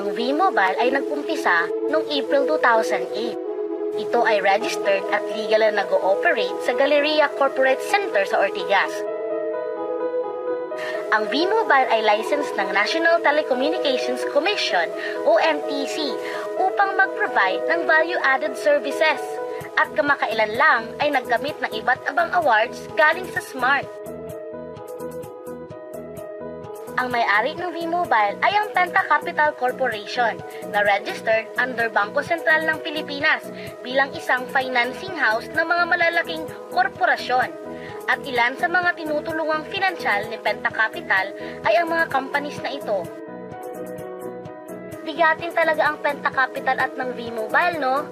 Ang V-Mobile ay nagkumpisa noong April 2008. Ito ay registered at legal na nag-ooperate sa Galleria Corporate Center sa Ortigas. Ang V-Mobile ay licensed ng National Telecommunications Commission o NTC upang mag-provide ng value-added services at kamakailan lang ay naggamit ng iba't ibang awards galing sa SMART. Ang may-ari ng V-Mobile ay ang Penta Capital Corporation na registered under Bangko Sentral ng Pilipinas bilang isang financing house ng mga malalaking korporasyon. At ilan sa mga tinutulungang pinansyal ni Penta Capital ay ang mga companies na ito. Bigatin talaga ang Penta Capital at ng V-Mobile, no?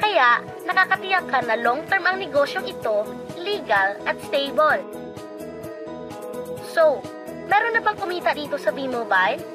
Kaya, nakakatiyak ka na long-term ang negosyong ito, legal at stable. So, meron na bang kumita dito sa V-Mobile?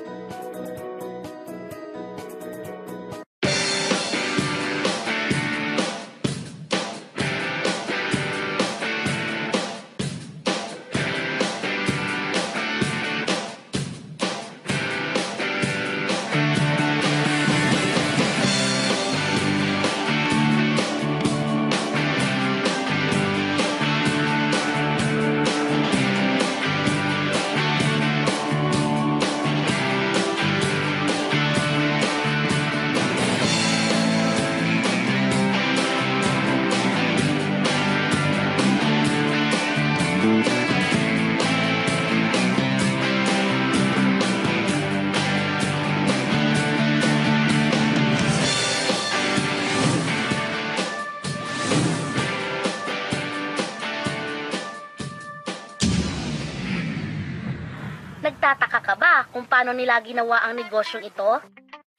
Kung paano nila ginawa ang negosyong ito?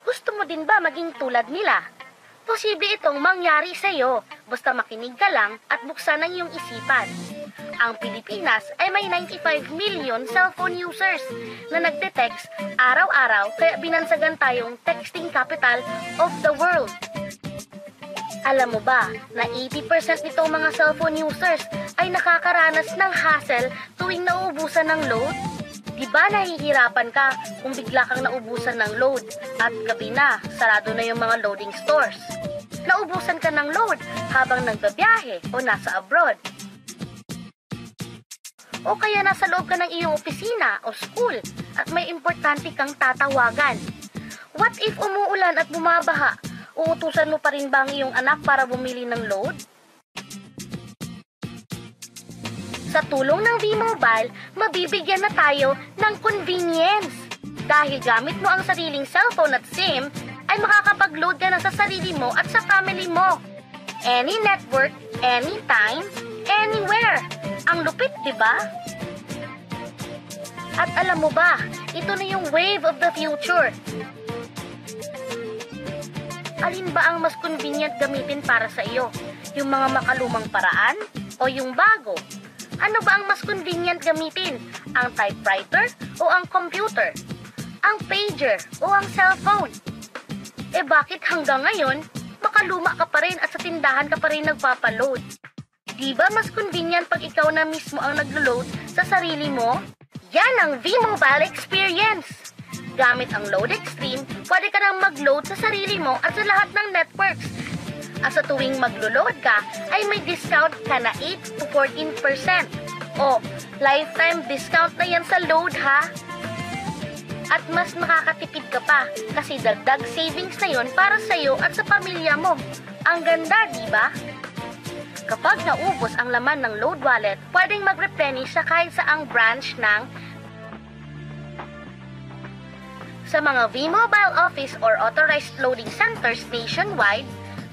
Gusto mo din ba maging tulad nila? Posible itong mangyari sa iyo basta makinig ka lang at buksan ang iyong isipan. Ang Pilipinas ay may 95 million cellphone users na nagte-text araw-araw kaya binansagan tayong texting capital of the world. Alam mo ba na 80% nitong mga cellphone users ay nakakaranas ng hassle tuwing nauubusan ng load? Di ba nahihirapan ka kung bigla kang naubusan ng load at gabi na, sarado na yung mga loading stores? Naubusan ka ng load habang nagbabiyahe o nasa abroad? O kaya nasa loob ka ng iyong opisina o school at may importante kang tatawagan? What if umuulan at bumabaha? Uutusan mo pa rin ba ang iyong anak para bumili ng load? Sa tulong ng V-Mobile, mabibigyan na tayo ng convenience. Dahil gamit mo ang sariling cellphone at SIM, ay makakapag-load ka na sa sarili mo at sa family mo. Any network, anytime, anywhere. Ang lupit, di ba? At alam mo ba, ito na yung wave of the future. Alin ba ang mas convenient gamitin para sa iyo? Yung mga makalumang paraan o yung bago? Ano ba ang mas convenient gamitin? Ang typewriter o ang computer? Ang pager o ang cellphone? Eh bakit hanggang ngayon, makaluma ka pa rin at sa tindahan ka pa rin nagpapaload? Di ba mas convenient pag ikaw na mismo ang naglo-load sa sarili mo? Yan ang V-Mobile Experience! Gamit ang Load Extreme, pwede ka nang mag-load sa sarili mo at sa lahat ng networks at sa tuwing maglo-load ka, ay may discount ka na 8 to 14%. O, lifetime discount na yan sa load ha. At mas makakatipid ka pa kasi dagdag savings na yon para sa iyo at sa pamilya mo. Ang ganda, di ba? Kapag naubos ang laman ng load wallet, pwedeng mag-replenish sa kahit saang branch ng sa mga V-Mobile office or authorized loading centers nationwide,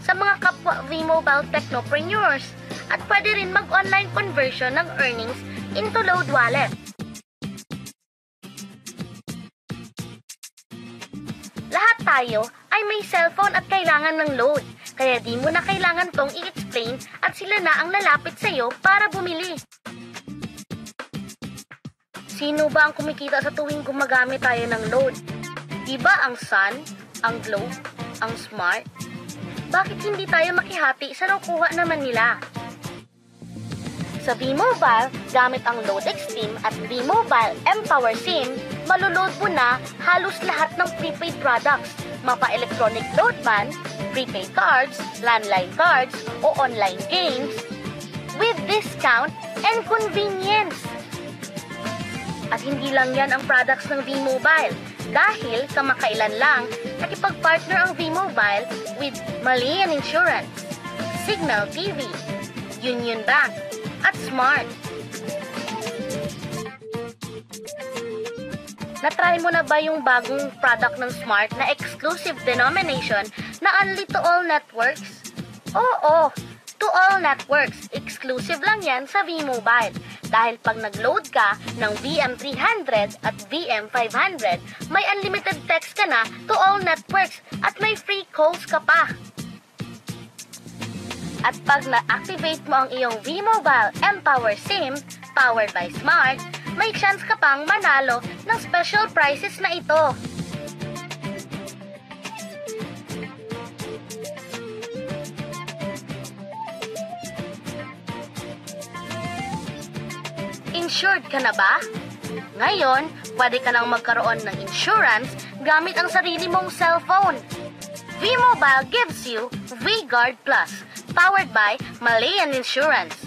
sa mga kapwa V-Mobile Technopreneurs at pwede rin mag-online conversion ng earnings into load wallet. Lahat tayo ay may cellphone at kailangan ng load, kaya di mo na kailangan tong i-explain at sila na ang lalapit sa'yo para bumili. Sino ba ang kumikita sa tuwing gumagamit tayo ng load? Di ba ang Sun, ang Globe, ang Smart, bakit hindi tayo makihati sa nakuha naman nila? Sa V-Mobile, gamit ang Load Extreme at V-Mobile Empower SIM, malulod mo na halos lahat ng prepaid products, mapa electronic load man, prepaid cards, landline cards, o online games, with discount and convenience. At hindi lang yan ang products ng V-Mobile dahil kamakailan lang nakipag-partner ang V-Mobile with Malian Insurance, Signal TV, Union Bank, at Smart. Natry mo na ba yung bagong product ng Smart na exclusive denomination na only to all networks? Oo, to all networks. Exclusive lang yan sa V-Mobile. Dahil pag nag-load ka ng VM300 at VM500, may unlimited text ka na to all networks at may free calls ka pa. At pag na-activate mo ang iyong V-Mobile Empower SIM, powered by Smart, may chance ka pang manalo ng special prizes na ito. Insured ka na ba? Ngayon, pwede ka nang magkaroon ng insurance gamit ang sarili mong cellphone. V-Mobile gives you V-Guard Plus, powered by Malayan Insurance.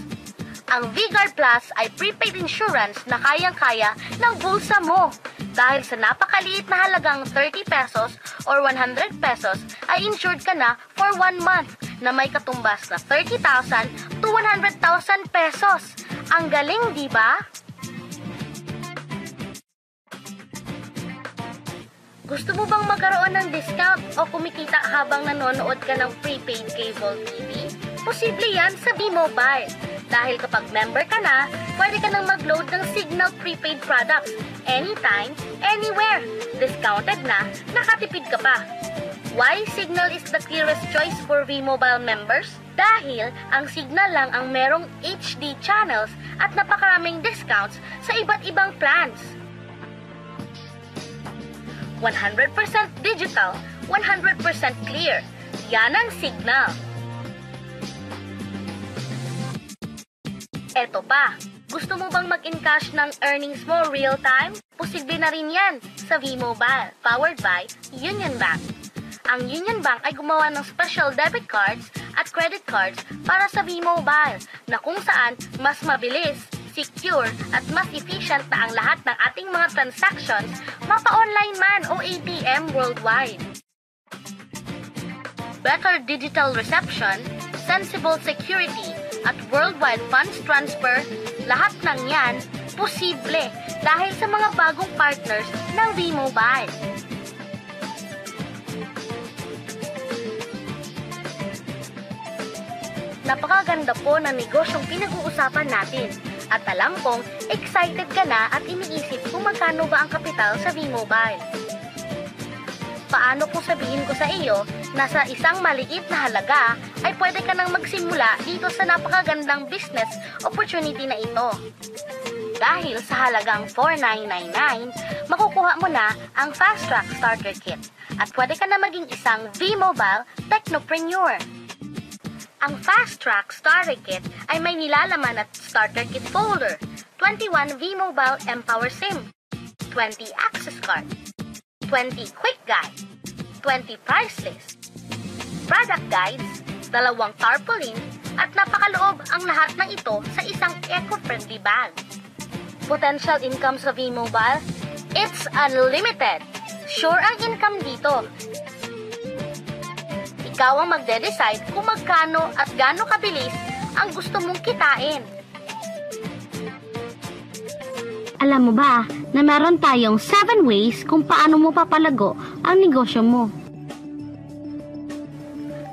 Ang V-Guard Plus ay prepaid insurance na kayang-kaya ng bulsa mo. Dahil sa napakaliit na halagang 30 pesos or 100 pesos, ay insured ka na for one month na may katumbas na 30,000 to 100,000 pesos. Ang galing, di ba? Gusto mo bang magkaroon ng discount o kumikita habang nanonood ka ng prepaid cable TV? Posible yan sa B-Mobile. Dahil kapag member ka na, pwede ka nang mag-load ng Signal prepaid products anytime, anywhere. Discounted na, nakatipid ka pa. Why Signal is the clearest choice for V-Mobile members? Dahil ang Signal lang ang merong HD channels at napakaraming discounts sa iba't ibang plans. 100% digital, 100% clear. Yan ang Signal. Eto pa, gusto mo bang mag-encash ng earnings mo real time? Posible na rin yan sa V-Mobile, powered by Union Bank. Ang Union Bank ay gumawa ng special debit cards at credit cards para sa V-Mobile na kung saan mas mabilis, secure at mas efficient na ang lahat ng ating mga transactions mapa-online man o ATM worldwide. Better digital reception, sensible security, at worldwide funds transfer, lahat ng yan posible dahil sa mga bagong partners ng V-Mobile. Napakaganda po ng negosyong pinag-uusapan natin. At alam kong excited ka na at iniisip kung magkano ba ang kapital sa V-Mobile. Paano kung sabihin ko sa iyo na sa isang maliit na halaga ay pwede ka nang magsimula dito sa napakagandang business opportunity na ito. Dahil sa halagang 4999, makukuha mo na ang Fast Track Starter Kit at pwede ka na maging isang V-Mobile Technopreneur. Ang Fast Track Starter Kit ay may nilalaman at Starter Kit folder, 21 V-Mobile Empower SIM, 20 access card, 20 quick guide, 20 price list, product guides, dalawang tarpaulin, at napakaloob ang lahat ng ito sa isang eco-friendly bag. Potential income sa V-Mobile? It's unlimited! Sure ang income dito. Ikaw ang magde-decide kung magkano at gaano kabilis ang gusto mong kitain. Alam mo ba na meron tayong 7 ways kung paano mo papalago ang negosyo mo?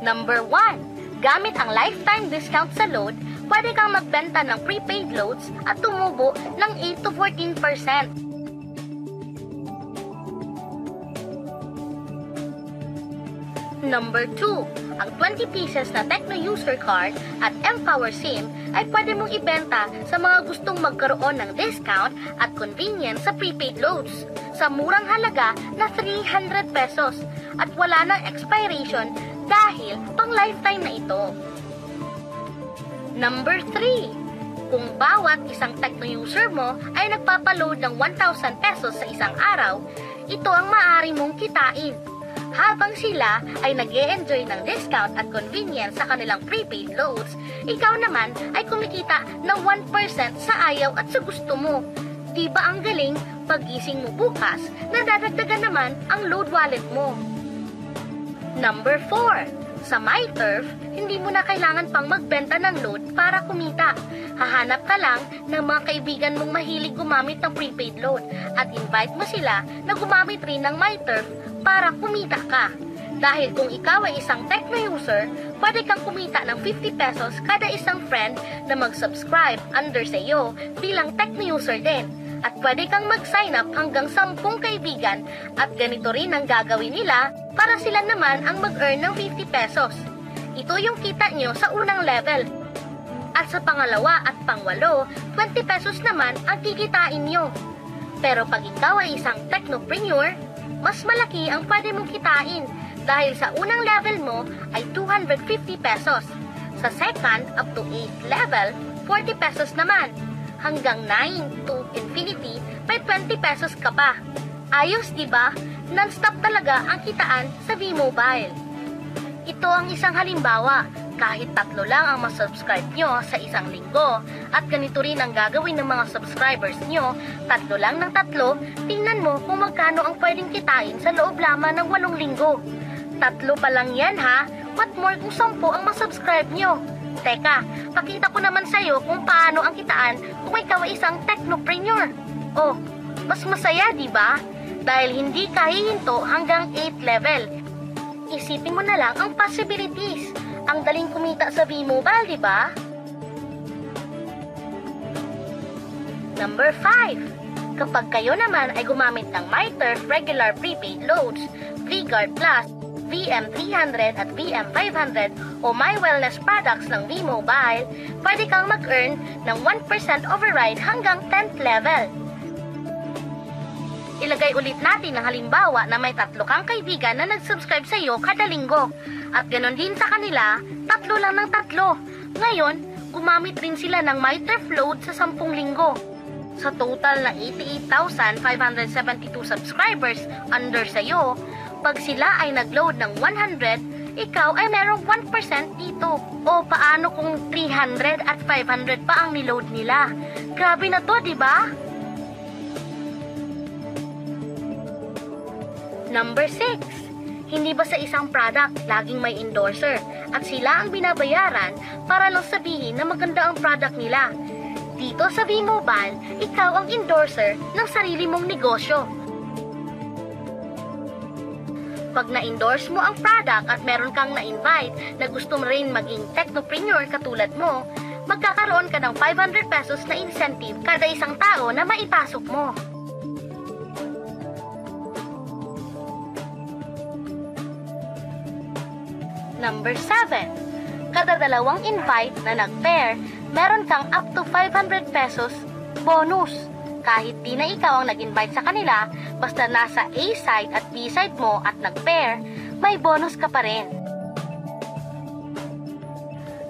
Number 1. Gamit ang lifetime discount sa load, pwede kang magbenta ng prepaid loads at tumubo ng 8 to 14%. Number 2. Ang 20 pieces na Tecno User Card at Empower SIM ay pwede mong ibenta sa mga gustong magkaroon ng discount at convenience sa prepaid loads sa murang halaga na 300 pesos at wala ng expiration dahil pang lifetime na ito. Number 3. Kung bawat isang techno user mo ay nagpapaload ng 1,000 pesos sa isang araw, ito ang maaari mong kitain. Habang sila ay nag enjoy ng discount at convenience sa kanilang prepaid loads, ikaw naman ay kumikita ng 1% sa ayaw at sa gusto mo. Di ba ang galing pagising mo bukas, nadadagdagan naman ang load wallet mo? Number 4. Sa MyTurf, hindi mo na kailangan pang magbenta ng load para kumita. Hahanap ka lang ng mga kaibigan mong mahilig gumamit ng prepaid load at invite mo sila na gumamit rin ng MyTurf para kumita ka. Dahil kung ikaw ay isang techno user, pwede kang kumita ng 50 pesos kada isang friend na mag-subscribe under sa iyo bilang techno user din. At pwede kang mag-sign up hanggang 10 kaibigan at ganito rin ang gagawin nila para sila naman ang mag-earn ng 50 pesos. Ito yung kita nyo sa unang level. At sa pangalawa at pangwalo, 20 pesos naman ang kikitain nyo. Pero pag ikaw ay isang technopreneur, mas malaki ang pwede mong kitain dahil sa unang level mo ay 250 pesos. Sa second up to 8 level, 40 pesos naman. Hanggang 9 to infinity, may 20 pesos ka pa. Ayos, di ba? Non-stop talaga ang kitaan sa V-Mobile. Ito ang isang halimbawa. Kahit tatlo lang ang masubscribe nyo sa isang linggo at ganito rin ang gagawin ng mga subscribers nyo, tatlo lang ng tatlo, tingnan mo kung magkano ang pwedeng kitain sa loob lamang ng walong linggo. Tatlo pa lang yan ha, what more kung sampu ang masubscribe nyo? Teka, pakita ko naman sa'yo kung paano ang kitaan kung ikaw ay isang technopreneur. Oh, mas masaya di ba? Dahil hindi ka hihinto hanggang 8 level. Isipin mo na lang ang possibilities. Ang daling kumita sa V-Mobile, di ba? Number 5. Kapag kayo naman ay gumamit ng MyTurf regular prepaid loads, VGuard Plus, VM300 at VM500 o My Wellness products ng V-Mobile, pwede kang mag-earn ng 1% override hanggang 10th level. Ilagay ulit natin ang halimbawa na may tatlo kang kaibigan na nag-subscribe sa iyo kada linggo. At ganon din sa kanila, tatlo lang ng tatlo. Ngayon, gumamit rin sila ng MyTurf load sa 10 linggo. Sa total na 88,572 subscribers under sa iyo, pag sila ay nag-load ng 100, ikaw ay merong 1% dito. O paano kung 300 at 500 pa ang niload nila? Grabe na to, di ba? Number 6. Hindi ba sa isang product laging may endorser at sila ang binabayaran para lang sabihin na maganda ang product nila? Dito sa V-Mobile, ikaw ang endorser ng sarili mong negosyo. Pag na-endorse mo ang product at meron kang na-invite na gusto rin maging technopreneur katulad mo, magkakaroon ka ng 500 pesos na incentive kada isang tao na maipasok mo. Number 7. Kada dalawang invite na nag-pair, meron kang up to 500 pesos bonus. Kahit di na ikaw ang nag-invite sa kanila, basta nasa A side at B side mo at nag-pair, may bonus ka pa rin.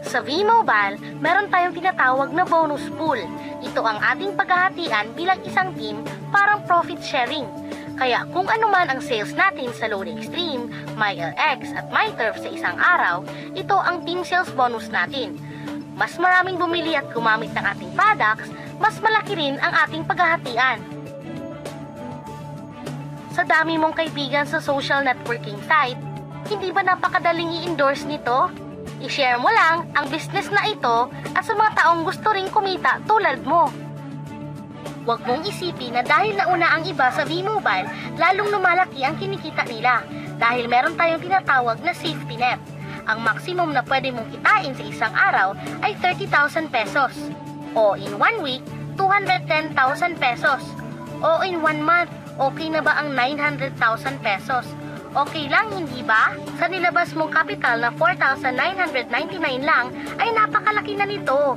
Sa V-Mobile, meron tayong tinatawag na bonus pool. Ito ang ating paghahatian bilang isang team parang profit sharing. Kaya kung ano man ang sales natin sa Load Extreme, MyLX at MyTurf sa isang araw, ito ang team sales bonus natin. Mas maraming bumili at gumamit ng ating products, mas malaki rin ang ating paghahatian. Sa dami mong kaibigan sa social networking site, hindi ba napakadaling i-endorse nito? I-share mo lang ang business na ito at sa mga taong gusto ring kumita tulad mo. Huwag mong isipin na dahil nauna ang iba sa V-Mobile, lalong lumalaki ang kinikita nila dahil meron tayong tinatawag na safety net. Ang maximum na pwede mong kitain sa isang araw ay 30,000 pesos. O in one week, 210,000 pesos. O in one month, okay na ba ang 900,000 pesos? Okay lang, hindi ba? Sa nilabas mong kapital na 4,999 lang, ay napakalaki na nito.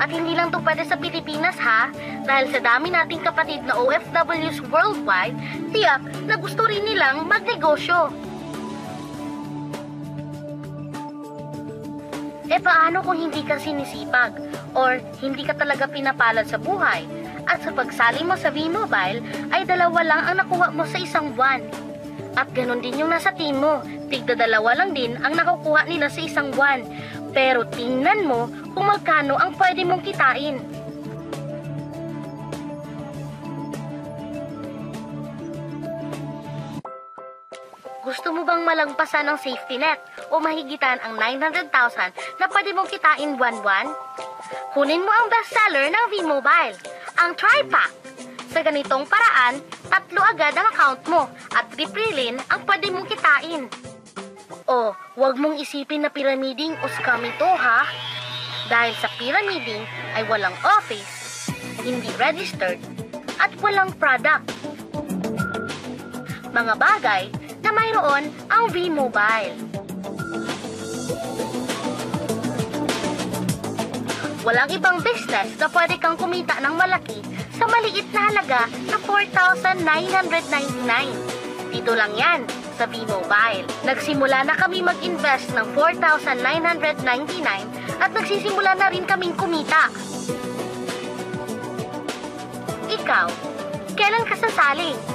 At hindi lang to pwede sa Pilipinas ha. Dahil sa dami nating kapatid na OFWs worldwide, tiyak na gusto rin nilang magnegosyo. E paano kung hindi ka sinisipag or hindi ka talaga pinapalad sa buhay at sa pagsali mo sa V-Mobile ay dalawa lang ang nakuha mo sa isang buwan? At ganon din yung nasa team mo, tigda dalawa lang din ang nakukuha nila sa isang buwan. Pero tingnan mo kung magkano ang pwede mong kitain. Gusto mo bang malagpasan ng safety net o mahigitan ang 900,000 na pwede mong kitain buwan-buwan? Kunin mo ang bestseller ng V-Mobile, ang TriPack. Sa ganitong paraan, tatlo agad ang account mo at triprilin ang pwede mong kitain. O, wag mong isipin na pyramiding o scam ito ha. Dahil sa pyramiding ay walang office, hindi registered, at walang product. Mga bagay mayroon ang V-Mobile. Walang ibang business na pwede kang kumita ng malaki sa maliit na halaga na 4,999. Dito lang yan sa V-Mobile. Nagsimula na kami mag-invest ng 4,999 at nagsisimula na rin kaming kumita. Ikaw, kailan ka sasali?